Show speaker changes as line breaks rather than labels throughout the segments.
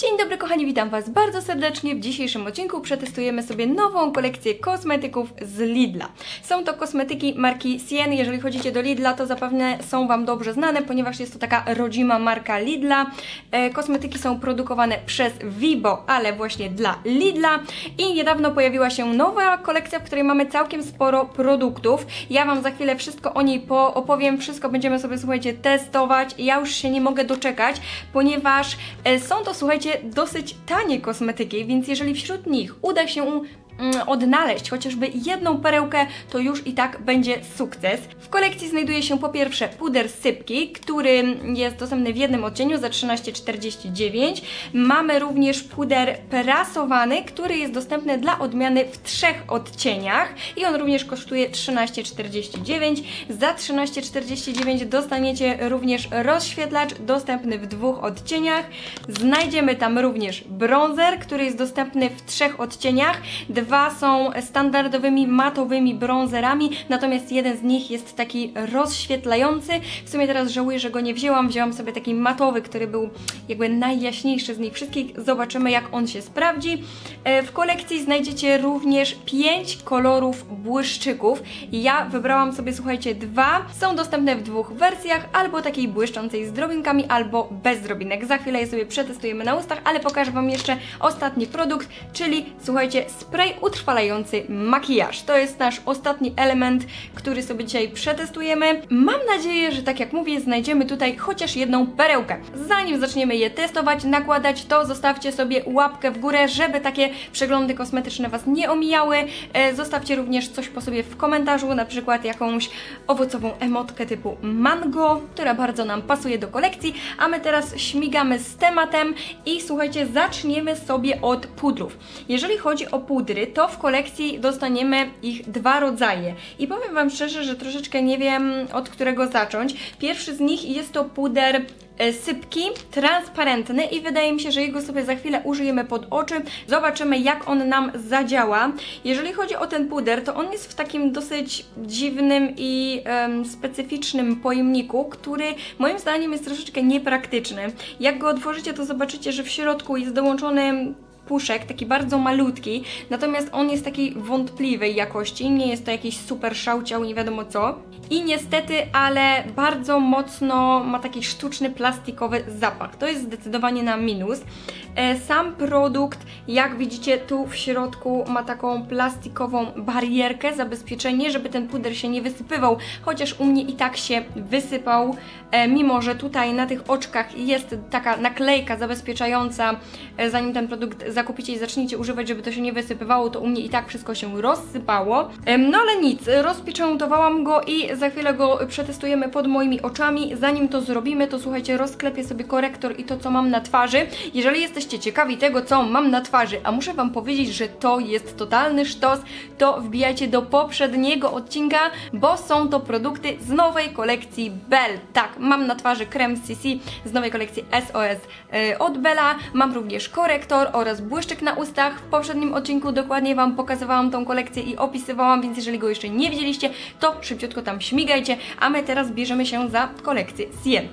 Dzień dobry kochani, witam Was bardzo serdecznie. W dzisiejszym odcinku przetestujemy sobie nową kolekcję kosmetyków z Lidla. Są to kosmetyki marki Sien. Jeżeli chodzicie do Lidla, to zapewne są Wam dobrze znane, ponieważ jest to taka rodzima marka Lidla. E, kosmetyki są produkowane przez Vibo, ale właśnie dla Lidla. I niedawno pojawiła się nowa kolekcja, w której mamy całkiem sporo produktów. Ja Wam za chwilę wszystko o niej po opowiem, wszystko będziemy sobie, słuchajcie, testować. Ja już się nie mogę doczekać, ponieważ e, są to, słuchajcie, dosyć tanie kosmetyki, więc jeżeli wśród nich uda się odnaleźć chociażby jedną perełkę, to już i tak będzie sukces. W kolekcji znajduje się po pierwsze puder sypki, który jest dostępny w jednym odcieniu za 13,49. Mamy również puder prasowany, który jest dostępny dla odmiany w trzech odcieniach i on również kosztuje 13,49. Za 13,49 dostaniecie również rozświetlacz dostępny w dwóch odcieniach. Znajdziemy tam również bronzer, który jest dostępny w trzech odcieniach. Dwa są standardowymi matowymi bronzerami, natomiast jeden z nich jest taki rozświetlający. W sumie teraz żałuję, że go nie wzięłam. Wzięłam sobie taki matowy, który był jakby najjaśniejszy z nich wszystkich. Zobaczymy, jak on się sprawdzi. E, W kolekcji znajdziecie również pięć kolorów błyszczyków. Ja wybrałam sobie, słuchajcie, dwa. Są dostępne w dwóch wersjach, albo takiej błyszczącej z drobinkami, albo bez drobinek. Za chwilę je sobie przetestujemy na ustach, ale pokażę Wam jeszcze ostatni produkt, czyli słuchajcie, spray utrwalający makijaż. To jest nasz ostatni element, który sobie dzisiaj przetestujemy. Mam nadzieję, że tak jak mówię, znajdziemy tutaj chociaż jedną perełkę. Zanim zaczniemy je testować, nakładać, to zostawcie sobie łapkę w górę, żeby takie przeglądy kosmetyczne Was nie omijały. E, Zostawcie również coś po sobie w komentarzu, na przykład jakąś owocową emotkę typu mango, która bardzo nam pasuje do kolekcji, a my teraz śmigamy z tematem i słuchajcie, zaczniemy sobie od pudrów. Jeżeli chodzi o pudry, to w kolekcji dostaniemy ich dwa rodzaje i powiem Wam szczerze, że troszeczkę nie wiem od którego zacząć. Pierwszy z nich jest to puder e, sypki, transparentny i wydaje mi się, że jego sobie za chwilę użyjemy pod oczy. Zobaczymy, jak on nam zadziała. Jeżeli chodzi o ten puder, to on jest w takim dosyć dziwnym i em, specyficznym pojemniku, który moim zdaniem jest troszeczkę niepraktyczny. Jak go otworzycie, to zobaczycie, że w środku jest dołączony puszek, taki bardzo malutki, natomiast on jest takiej wątpliwej jakości, nie jest to jakiś super szałciał, nie wiadomo co. I niestety, ale bardzo mocno ma taki sztuczny, plastikowy zapach. To jest zdecydowanie na minus. E, Sam produkt, jak widzicie tu w środku, ma taką plastikową barierkę, zabezpieczenie, żeby ten puder się nie wysypywał, chociaż u mnie i tak się wysypał, e, mimo że tutaj na tych oczkach jest taka naklejka zabezpieczająca, e, zanim ten produkt zakupicie i zaczniecie używać, żeby to się nie wysypywało, to u mnie i tak wszystko się rozsypało. No ale nic, rozpieczętowałam go i za chwilę go przetestujemy pod moimi oczami. Zanim to zrobimy, to słuchajcie, rozklepię sobie korektor i to, co mam na twarzy. Jeżeli jesteście ciekawi tego, co mam na twarzy, a muszę Wam powiedzieć, że to jest totalny sztos, to wbijajcie do poprzedniego odcinka, bo są to produkty z nowej kolekcji Bell. Tak, mam na twarzy krem CC z nowej kolekcji SOS e, od Bella. Mam również korektor oraz błyszczyk na ustach. W poprzednim odcinku dokładnie Wam pokazywałam tą kolekcję i opisywałam, więc jeżeli go jeszcze nie widzieliście, to szybciutko tam śmigajcie, a my teraz bierzemy się za kolekcję Sien.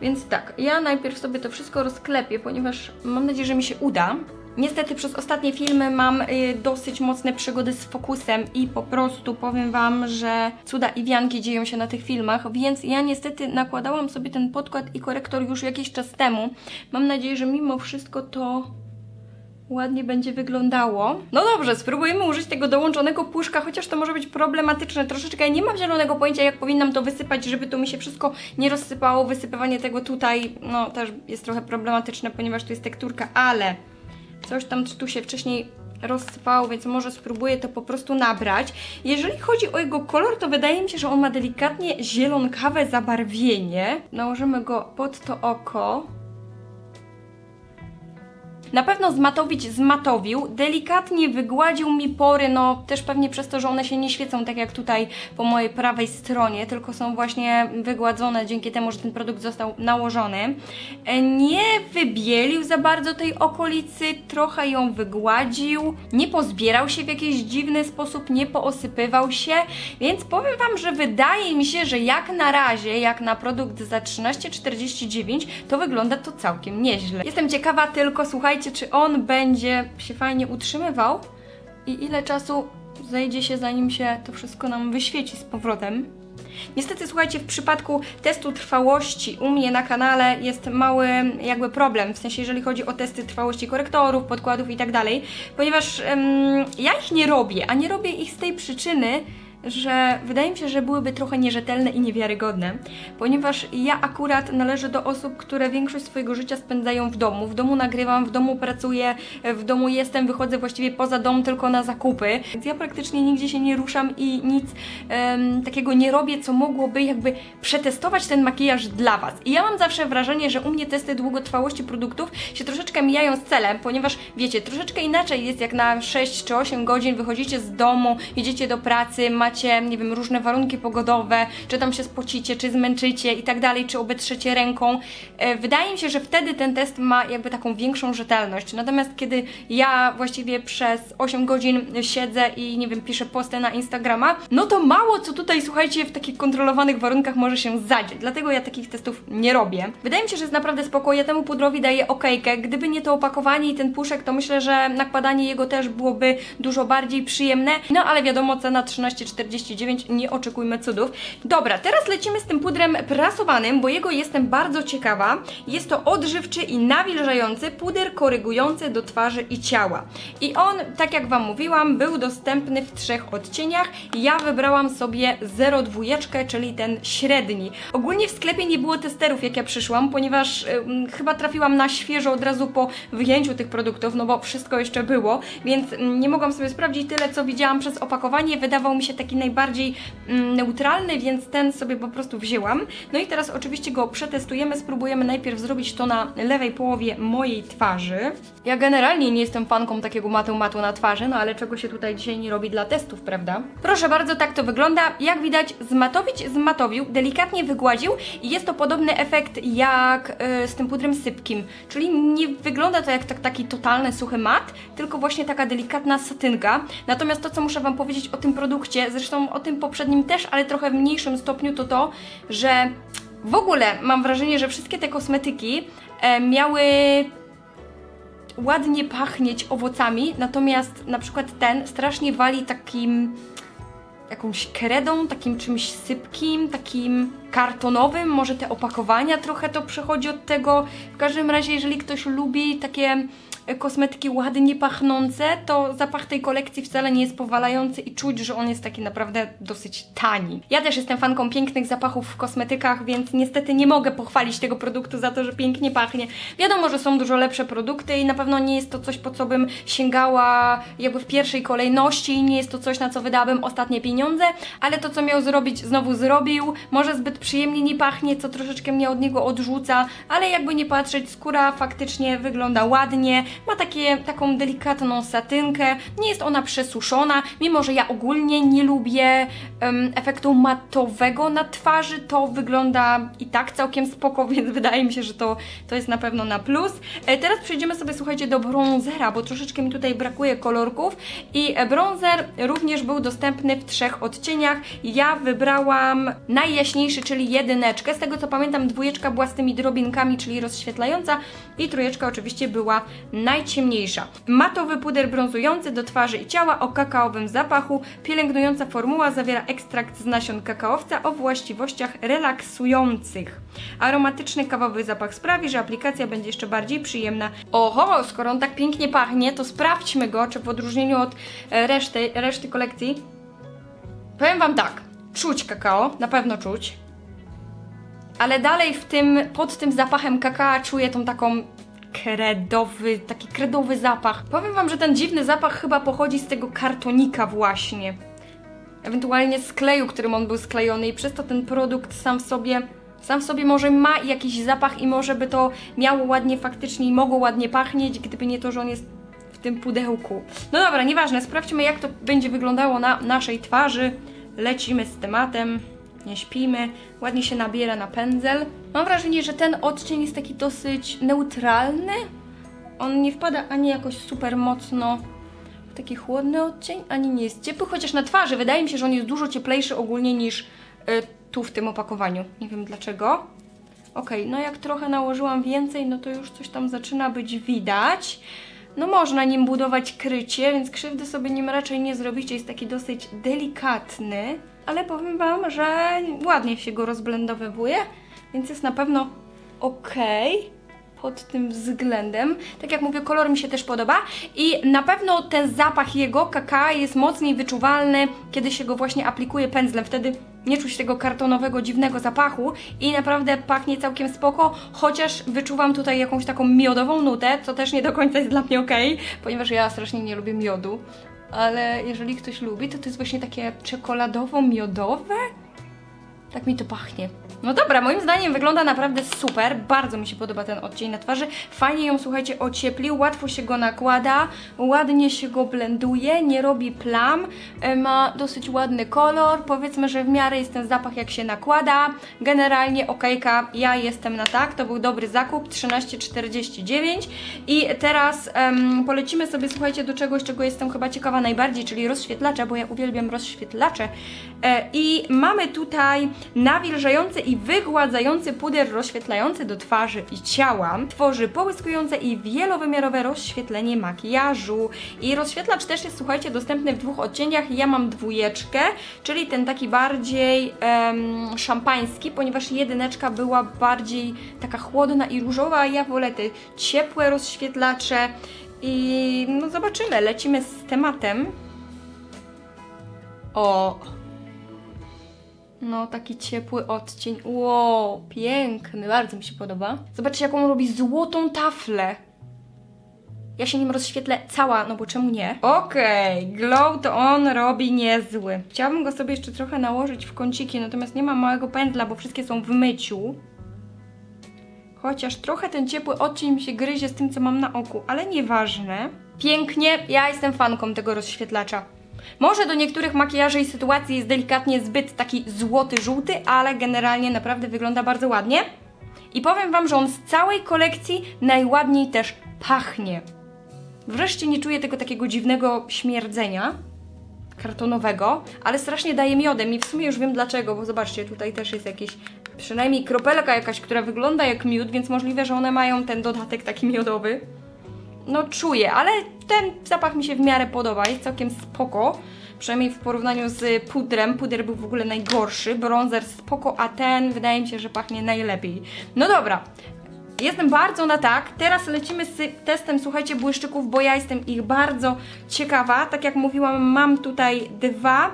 Więc tak, ja najpierw sobie to wszystko rozklepię, ponieważ mam nadzieję, że mi się uda. Niestety przez ostatnie filmy mam y, dosyć mocne przygody z fokusem i po prostu powiem Wam, że cuda i wianki dzieją się na tych filmach, więc ja niestety nakładałam sobie ten podkład i korektor już jakiś czas temu. Mam nadzieję, że mimo wszystko to ładnie będzie wyglądało. No dobrze, spróbujemy użyć tego dołączonego puszka, chociaż to może być problematyczne troszeczkę. Nie mam zielonego pojęcia, jak powinnam to wysypać, żeby to mi się wszystko nie rozsypało. Wysypywanie tego tutaj, no też jest trochę problematyczne, ponieważ tu jest tekturka, ale coś tam tu się wcześniej rozsypało, więc może spróbuję to po prostu nabrać. Jeżeli chodzi o jego kolor, to wydaje mi się, że on ma delikatnie zielonkawe zabarwienie. Nałożymy go pod to oko. Na pewno zmatowić zmatowił, delikatnie wygładził mi pory, no też pewnie przez to, że one się nie świecą tak jak tutaj po mojej prawej stronie, tylko są właśnie wygładzone dzięki temu, że ten produkt został nałożony. E, Nie wybielił za bardzo tej okolicy, trochę ją wygładził, nie pozbierał się w jakiś dziwny sposób, nie poosypywał się, więc powiem Wam, że wydaje mi się, że jak na razie, jak na produkt za 13,49, to wygląda to całkiem nieźle. Jestem ciekawa tylko, czy on będzie się fajnie utrzymywał i ile czasu zejdzie się, zanim się to wszystko nam wyświeci z powrotem. Niestety, słuchajcie, w przypadku testu trwałości u mnie na kanale jest mały jakby problem, w sensie jeżeli chodzi o testy trwałości korektorów, podkładów i tak dalej, ponieważ em, ja ich nie robię, a nie robię ich z tej przyczyny, że wydaje mi się, że byłyby trochę nierzetelne i niewiarygodne, ponieważ ja akurat należę do osób, które większość swojego życia spędzają w domu. W domu nagrywam, w domu pracuję, w domu jestem, wychodzę właściwie poza dom tylko na zakupy, więc ja praktycznie nigdzie się nie ruszam i nic em, takiego nie robię, co mogłoby jakby przetestować ten makijaż dla Was. I ja mam zawsze wrażenie, że u mnie testy długotrwałości produktów się troszeczkę mijają z celem, ponieważ wiecie, troszeczkę inaczej jest jak na 6 czy 8 godzin wychodzicie z domu, idziecie do pracy, macie, nie wiem, różne warunki pogodowe, czy tam się spocicie, czy zmęczycie i tak dalej, czy obetrzecie ręką. E, Wydaje mi się, że wtedy ten test ma jakby taką większą rzetelność. Natomiast kiedy ja właściwie przez 8 godzin siedzę i nie wiem, piszę posty na Instagrama, no to mało co tutaj, słuchajcie, w takich kontrolowanych warunkach może się zadzieć. Dlatego ja takich testów nie robię. Wydaje mi się, że jest naprawdę spoko. Ja temu pudrowi daję okejkę. Gdyby nie to opakowanie i ten puszek, to myślę, że nakładanie jego też byłoby dużo bardziej przyjemne. No ale wiadomo, cena 13,49, nie oczekujmy cudów. Dobra, teraz lecimy z tym pudrem prasowanym, bo jego jestem bardzo ciekawa. Jest to odżywczy i nawilżający puder korygujący do twarzy i ciała. I on, tak jak Wam mówiłam, był dostępny w trzech odcieniach. Ja wybrałam sobie 0,2, czyli ten średni. Ogólnie w sklepie nie było testerów, jak ja przyszłam, ponieważ chyba trafiłam na świeżo od razu po wyjęciu tych produktów, no bo wszystko jeszcze było, więc ym, nie mogłam sobie sprawdzić tyle, co widziałam przez opakowanie. Wydawał mi się taki najbardziej ym, neutralny, więc ten sobie po prostu wzięłam. No i teraz oczywiście go przetestujemy, spróbujemy najpierw zrobić to na lewej połowie mojej twarzy. Ja generalnie nie jestem fanką takiego matu matu na twarzy, no ale czego się tutaj dzisiaj nie robi dla testów, prawda? Proszę bardzo, tak to wygląda. Jak widać, zmatowić zmatowił, delikatnie wygładził i jest to podobny efekt jak y, z tym pudrem sypkim, czyli nie wygląda to jak tak, taki totalny suchy mat, tylko właśnie taka delikatna satynka. Natomiast to, co muszę Wam powiedzieć o tym produkcie, zresztą o tym poprzednim też, ale trochę w mniejszym stopniu, to to, że w ogóle mam wrażenie, że wszystkie te kosmetyki e, miały ładnie pachnieć owocami, natomiast na przykład ten strasznie wali takim jakąś kredą, takim czymś sypkim, takim kartonowym, może te opakowania trochę to przechodzi od tego. W każdym razie, jeżeli ktoś lubi takie e, kosmetyki ładnie pachnące, to zapach tej kolekcji wcale nie jest powalający i czuć, że on jest taki naprawdę dosyć tani. Ja też jestem fanką pięknych zapachów w kosmetykach, więc niestety nie mogę pochwalić tego produktu za to, że pięknie pachnie. Wiadomo, że są dużo lepsze produkty i na pewno nie jest to coś, po co bym sięgała jakby w pierwszej kolejności, nie jest to coś, na co wydałabym ostatnie pieniądze, ale to, co miał zrobić, znowu zrobił. Może zbyt przyjemnie nie pachnie, co troszeczkę mnie od niego odrzuca, ale jakby nie patrzeć, skóra faktycznie wygląda ładnie, ma takie, taką delikatną satynkę, nie jest ona przesuszona, mimo że ja ogólnie nie lubię em, efektu matowego na twarzy, to wygląda i tak całkiem spoko, więc wydaje mi się, że to, to jest na pewno na plus. E, teraz przejdziemy sobie, słuchajcie, do bronzera, bo troszeczkę mi tutaj brakuje kolorków i e, bronzer również był dostępny w trzech odcieniach. Ja wybrałam najjaśniejszy, czyli jedyneczkę. Z tego co pamiętam, dwójeczka była z tymi drobinkami, czyli rozświetlająca i trójeczka oczywiście była najciemniejsza. Matowy puder brązujący do twarzy i ciała o kakaowym zapachu. Pielęgnująca formuła zawiera ekstrakt z nasion kakaowca o właściwościach relaksujących. Aromatyczny kawowy zapach sprawi, że aplikacja będzie jeszcze bardziej przyjemna. Oho, skoro on tak pięknie pachnie, to sprawdźmy go, czy w odróżnieniu od e, reszty, reszty kolekcji. Powiem Wam tak, czuć kakao, na pewno czuć. Ale dalej w tym, pod tym zapachem kakao czuję tą taką kredowy, taki kredowy zapach. Powiem Wam, że ten dziwny zapach chyba pochodzi z tego kartonika właśnie. Ewentualnie z kleju, którym on był sklejony i przez to ten produkt sam w sobie Sam w sobie może ma jakiś zapach i może by to miało ładnie faktycznie i mogło ładnie pachnieć, gdyby nie to, że on jest w tym pudełku. No dobra, nieważne, sprawdźmy jak to będzie wyglądało na naszej twarzy. Lecimy z tematem, nie śpimy, ładnie się nabiera na pędzel. Mam wrażenie, że ten odcień jest taki dosyć neutralny. On nie wpada ani jakoś super mocno w taki chłodny odcień, ani nie jest ciepły, chociaż na twarzy wydaje mi się, że on jest dużo cieplejszy ogólnie niż y, tu w tym opakowaniu. Nie wiem dlaczego. Okej, no jak trochę nałożyłam więcej, no to już coś tam zaczyna być widać. No można nim budować krycie, więc krzywdy sobie nim raczej nie zrobicie. Jest taki dosyć delikatny, ale powiem Wam, że ładnie się go rozblendowywuje, więc jest na pewno okej pod tym względem. Tak jak mówię, kolor mi się też podoba i na pewno ten zapach jego kakao jest mocniej wyczuwalny, kiedy się go właśnie aplikuje pędzlem. Wtedy nie czuć tego kartonowego, dziwnego zapachu i naprawdę pachnie całkiem spoko, chociaż wyczuwam tutaj jakąś taką miodową nutę, co też nie do końca jest dla mnie ok, ponieważ ja strasznie nie lubię miodu. Ale jeżeli ktoś lubi, to to jest właśnie takie czekoladowo-miodowe. Tak mi to pachnie. No dobra, moim zdaniem wygląda naprawdę super. Bardzo mi się podoba ten odcień na twarzy. Fajnie ją, słuchajcie, ocieplił, łatwo się go nakłada, ładnie się go blenduje, nie robi plam, e, ma dosyć ładny kolor. Powiedzmy, że w miarę jest ten zapach jak się nakłada. Generalnie okejka, ja jestem na tak, to był dobry zakup, 13,49 i teraz em, polecimy sobie, słuchajcie, do czegoś, czego jestem chyba ciekawa najbardziej, czyli rozświetlacze, bo ja uwielbiam rozświetlacze. E, I mamy tutaj nawilżający i wygładzający puder rozświetlający do twarzy i ciała. Tworzy połyskujące i wielowymiarowe rozświetlenie makijażu. I rozświetlacz też jest, słuchajcie, dostępny w dwóch odcieniach. Ja mam dwójeczkę, czyli ten taki bardziej em, szampański, ponieważ jedyneczka była bardziej taka chłodna i różowa, a ja wolę te ciepłe rozświetlacze. I no zobaczymy, lecimy z tematem. O, no, taki ciepły odcień. Wow, piękny, bardzo mi się podoba. Zobaczcie, jaką robi złotą taflę. Ja się nim rozświetlę cała, no bo czemu nie? Okej, glow to on robi niezły. Chciałabym go sobie jeszcze trochę nałożyć w kąciki, natomiast nie mam małego pędzla, bo wszystkie są w myciu. Chociaż trochę ten ciepły odcień mi się gryzie z tym, co mam na oku, ale nieważne. Pięknie, ja jestem fanką tego rozświetlacza. Może do niektórych makijaży i sytuacji jest delikatnie zbyt taki złoty, żółty, ale generalnie naprawdę wygląda bardzo ładnie. I powiem Wam, że on z całej kolekcji najładniej też pachnie. Wreszcie nie czuję tego takiego dziwnego śmierdzenia kartonowego, ale strasznie daje miodem i w sumie już wiem dlaczego, bo zobaczcie, tutaj też jest jakieś, przynajmniej kropelka jakaś, która wygląda jak miód, więc możliwe, że one mają ten dodatek taki miodowy. No czuję, ale ten zapach mi się w miarę podoba, jest całkiem spoko. Przynajmniej w porównaniu z pudrem. Puder był w ogóle najgorszy, bronzer spoko, a ten wydaje mi się, że pachnie najlepiej. No dobra, Jestem bardzo na tak. Teraz lecimy z testem, słuchajcie, błyszczyków, bo ja jestem ich bardzo ciekawa. Tak jak mówiłam, mam tutaj dwa.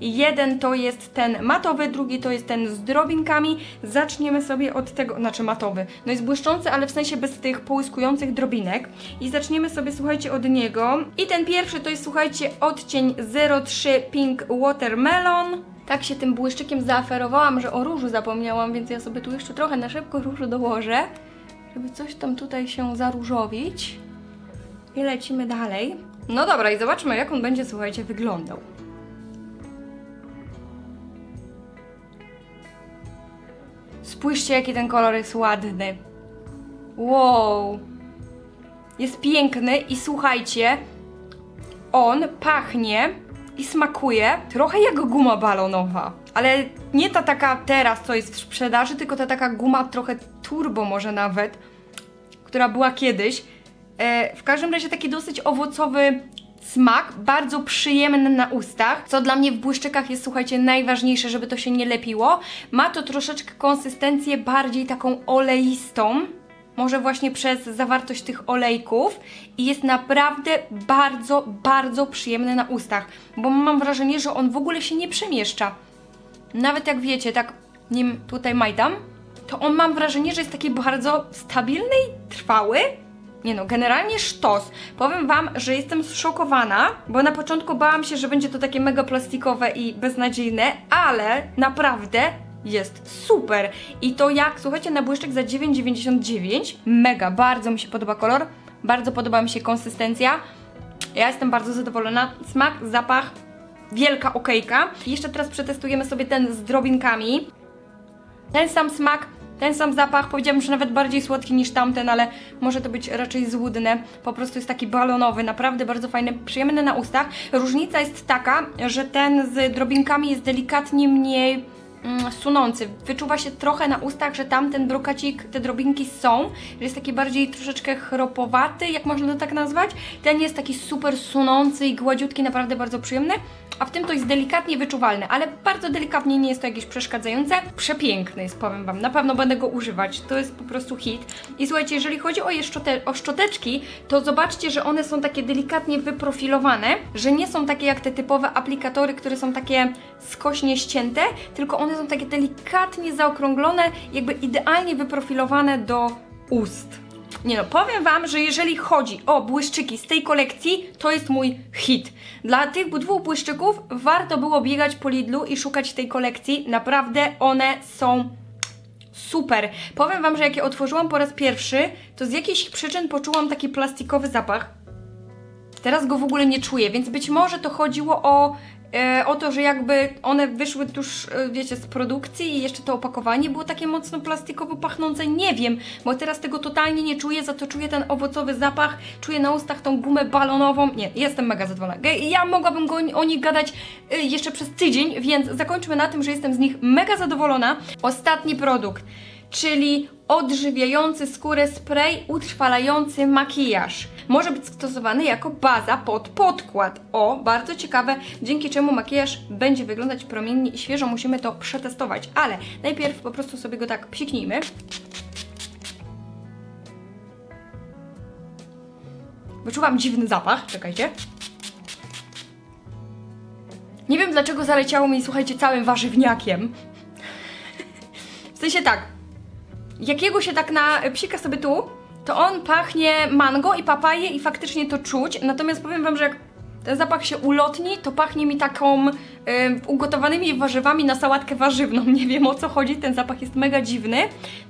Jeden to jest ten matowy, drugi to jest ten z drobinkami. Zaczniemy sobie od tego, znaczy matowy. No jest błyszczący, ale w sensie bez tych połyskujących drobinek. I zaczniemy sobie, słuchajcie, od niego. I ten pierwszy to jest, słuchajcie, odcień 03 Pink Watermelon. Tak się tym błyszczykiem zaaferowałam, że o różu zapomniałam, więc ja sobie tu jeszcze trochę na szybko różu dołożę, żeby coś tam tutaj się zaróżowić. I lecimy dalej. No dobra, i zobaczmy, jak on będzie, słuchajcie, wyglądał. Spójrzcie, jaki ten kolor jest ładny. Wow. Jest piękny i słuchajcie, on pachnie i smakuje trochę jak guma balonowa. Ale nie ta taka teraz, co jest w sprzedaży, tylko ta taka guma trochę turbo może nawet, która była kiedyś. E, w każdym razie taki dosyć owocowy smak, bardzo przyjemny na ustach, co dla mnie w błyszczykach jest, słuchajcie, najważniejsze, żeby to się nie lepiło. Ma to troszeczkę konsystencję bardziej taką oleistą, może właśnie przez zawartość tych olejków i jest naprawdę bardzo, bardzo przyjemny na ustach, bo mam wrażenie, że on w ogóle się nie przemieszcza. Nawet jak wiecie, tak nim tutaj majdam, to on mam wrażenie, że jest taki bardzo stabilny i trwały. Nie no, generalnie sztos. Powiem Wam, że jestem zszokowana, bo na początku bałam się, że będzie to takie mega plastikowe i beznadziejne, ale naprawdę jest super. I to jak, słuchajcie, na błyszczyk za 9,99, mega, bardzo mi się podoba kolor, bardzo podoba mi się konsystencja. Ja jestem bardzo zadowolona. Smak, zapach, wielka okejka. Jeszcze teraz przetestujemy sobie ten z drobinkami. Ten sam smak, ten sam zapach, powiedziałabym, że nawet bardziej słodki niż tamten, ale może to być raczej złudne. Po prostu jest taki balonowy, naprawdę bardzo fajny, przyjemny na ustach. Różnica jest taka, że ten z drobinkami jest delikatnie mniej mm, sunący. Wyczuwa się trochę na ustach, że tamten brokacik, te drobinki są, że jest taki bardziej troszeczkę chropowaty, jak można to tak nazwać. Ten jest taki super sunący i gładziutki, naprawdę bardzo przyjemny. A w tym to jest delikatnie wyczuwalne, ale bardzo delikatnie nie jest to jakieś przeszkadzające. Przepiękny jest, powiem Wam. Na pewno będę go używać. To jest po prostu hit. I słuchajcie, jeżeli chodzi o, je szczote o szczoteczki, to zobaczcie, że one są takie delikatnie wyprofilowane, że nie są takie jak te typowe aplikatory, które są takie skośnie ścięte, tylko one są takie delikatnie zaokrąglone, jakby idealnie wyprofilowane do ust. Nie no, powiem Wam, że jeżeli chodzi o błyszczyki z tej kolekcji, to jest mój hit. Dla tych dwóch błyszczyków warto było biegać po Lidlu i szukać tej kolekcji. Naprawdę one są super. Powiem Wam, że jak je otworzyłam po raz pierwszy, to z jakichś przyczyn poczułam taki plastikowy zapach. Teraz go w ogóle nie czuję, więc być może to chodziło o, o to, że jakby one wyszły tuż, e, wiecie, z produkcji i jeszcze to opakowanie było takie mocno plastikowo pachnące. Nie wiem, bo teraz tego totalnie nie czuję, za to czuję ten owocowy zapach, czuję na ustach tą gumę balonową. Nie, jestem mega zadowolona. Ja mogłabym go, o nich gadać e, jeszcze przez tydzień, więc zakończmy na tym, że jestem z nich mega zadowolona. Ostatni produkt czyli odżywiający skórę spray utrwalający makijaż. Może być stosowany jako baza pod podkład. O, bardzo ciekawe, dzięki czemu makijaż będzie wyglądać promiennie i świeżo. Musimy to przetestować, ale najpierw po prostu sobie go tak psiknijmy. Wyczuwam dziwny zapach, czekajcie. Nie wiem dlaczego zaleciało mi, słuchajcie, całym warzywniakiem. W sensie tak, jakiego się tak na psika sobie tu, to on pachnie mango i papaję i faktycznie to czuć. Natomiast powiem wam, że jak ten zapach się ulotni, to pachnie mi taką y, ugotowanymi warzywami na sałatkę warzywną. Nie wiem o co chodzi, ten zapach jest mega dziwny.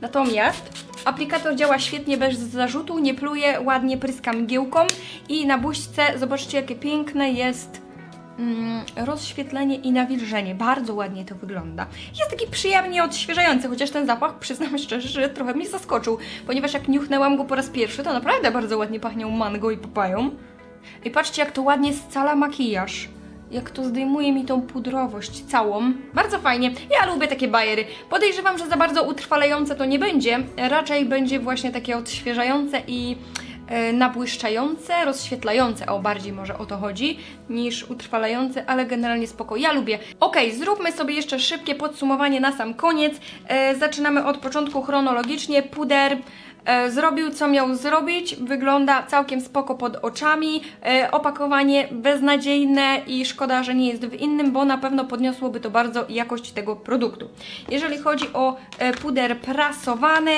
Natomiast aplikator działa świetnie bez zarzutu, nie pluje, ładnie pryska mgiełką i na buźce zobaczcie jakie piękne jest rozświetlenie i nawilżenie. Bardzo ładnie to wygląda. Jest taki przyjemnie odświeżający, chociaż ten zapach, przyznam szczerze, że trochę mnie zaskoczył, ponieważ jak niuchnęłam go po raz pierwszy, to naprawdę bardzo ładnie pachniał mango i papają. I patrzcie, jak to ładnie scala makijaż. Jak to zdejmuje mi tą pudrowość całą. Bardzo fajnie. Ja lubię takie bajery. Podejrzewam, że za bardzo utrwalające to nie będzie. Raczej będzie właśnie takie odświeżające i e, nabłyszczające, rozświetlające, o bardziej może o to chodzi, niż utrwalające, ale generalnie spoko. Ja lubię. Ok, zróbmy sobie jeszcze szybkie podsumowanie na sam koniec. E, zaczynamy od początku chronologicznie. Puder zrobił co miał zrobić, wygląda całkiem spoko pod oczami. E, opakowanie beznadziejne i szkoda, że nie jest w innym, bo na pewno podniosłoby to bardzo jakość tego produktu. Jeżeli chodzi o e, puder prasowany,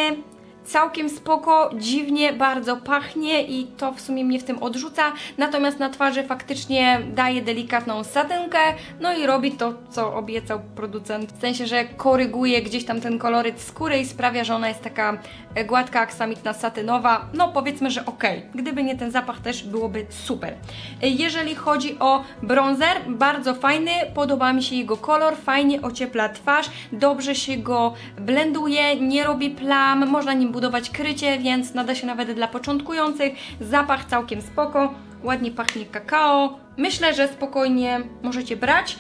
całkiem spoko, dziwnie bardzo pachnie i to w sumie mnie w tym odrzuca, natomiast na twarzy faktycznie daje delikatną satynkę, no i robi to, co obiecał producent, w sensie, że koryguje gdzieś tam ten koloryt skóry i sprawia, że ona jest taka e, gładka, aksamitna, satynowa, no powiedzmy, że okej, gdyby nie ten zapach też byłoby super. E, Jeżeli chodzi o bronzer, bardzo fajny, podoba mi się jego kolor, fajnie ociepla twarz, dobrze się go blenduje, nie robi plam, można nim budować krycie, więc nada się nawet dla początkujących. Zapach całkiem spoko, ładnie pachnie kakao. Myślę, że spokojnie możecie brać.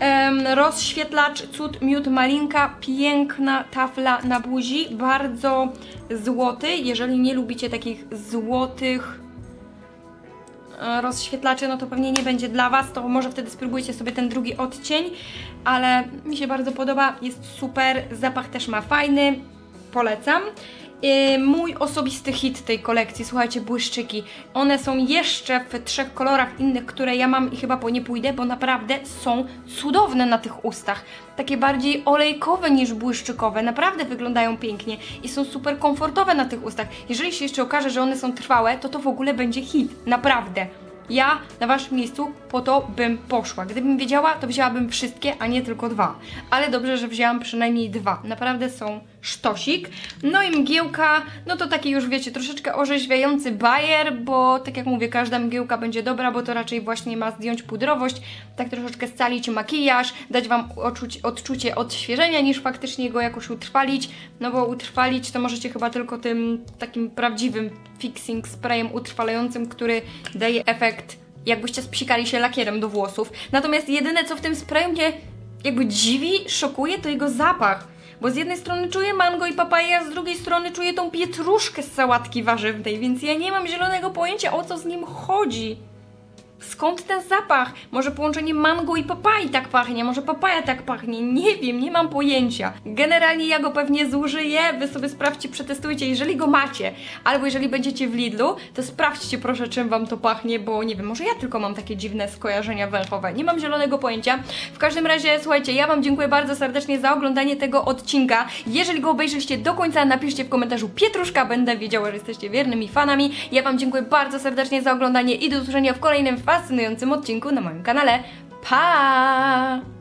Em, rozświetlacz Cud Miód Malinka, piękna tafla na buzi, bardzo złoty. Jeżeli nie lubicie takich złotych e, rozświetlaczy, no to pewnie nie będzie dla Was, to może wtedy spróbujcie sobie ten drugi odcień, ale mi się bardzo podoba, jest super, zapach też ma fajny, polecam. Yy, mój osobisty hit tej kolekcji, słuchajcie, błyszczyki. One są jeszcze w trzech kolorach innych, które ja mam i chyba po nie pójdę, bo naprawdę są cudowne na tych ustach. Takie bardziej olejkowe niż błyszczykowe, naprawdę wyglądają pięknie i są super komfortowe na tych ustach. Jeżeli się jeszcze okaże, że one są trwałe, to to w ogóle będzie hit, naprawdę. Ja na waszym miejscu po to bym poszła. Gdybym wiedziała, to wzięłabym wszystkie, a nie tylko dwa. Ale dobrze, że wzięłam przynajmniej dwa. Naprawdę są sztosik. No i mgiełka, no to taki już wiecie, troszeczkę orzeźwiający bajer, bo tak jak mówię, każda mgiełka będzie dobra, bo to raczej właśnie ma zdjąć pudrowość, tak troszeczkę scalić makijaż, dać Wam odczuć, odczucie odświeżenia, niż faktycznie go jakoś utrwalić, no bo utrwalić to możecie chyba tylko tym takim prawdziwym fixing sprayem utrwalającym, który daje efekt jakbyście spsikali się lakierem do włosów. Natomiast jedyne co w tym sprayu mnie jakby dziwi, szokuje, to jego zapach. Bo z jednej strony czuję mango i papaję, a z drugiej strony czuję tą pietruszkę z sałatki warzywnej, więc ja nie mam zielonego pojęcia o co z nim chodzi. Skąd ten zapach? Może połączenie mango i papai tak pachnie, może papaja tak pachnie, nie wiem, nie mam pojęcia. Generalnie ja go pewnie zużyję, wy sobie sprawdźcie, przetestujcie, jeżeli go macie, albo jeżeli będziecie w Lidlu, to sprawdźcie proszę czym wam to pachnie, bo nie wiem, może ja tylko mam takie dziwne skojarzenia węchowe, nie mam zielonego pojęcia. W każdym razie, słuchajcie, ja wam dziękuję bardzo serdecznie za oglądanie tego odcinka. Jeżeli go obejrzyliście do końca, napiszcie w komentarzu Pietruszka, będę wiedziała, że jesteście wiernymi fanami. Ja wam dziękuję bardzo serdecznie za oglądanie i do usłyszenia w kolejnym fascynującym odcinku na moim kanale. Pa!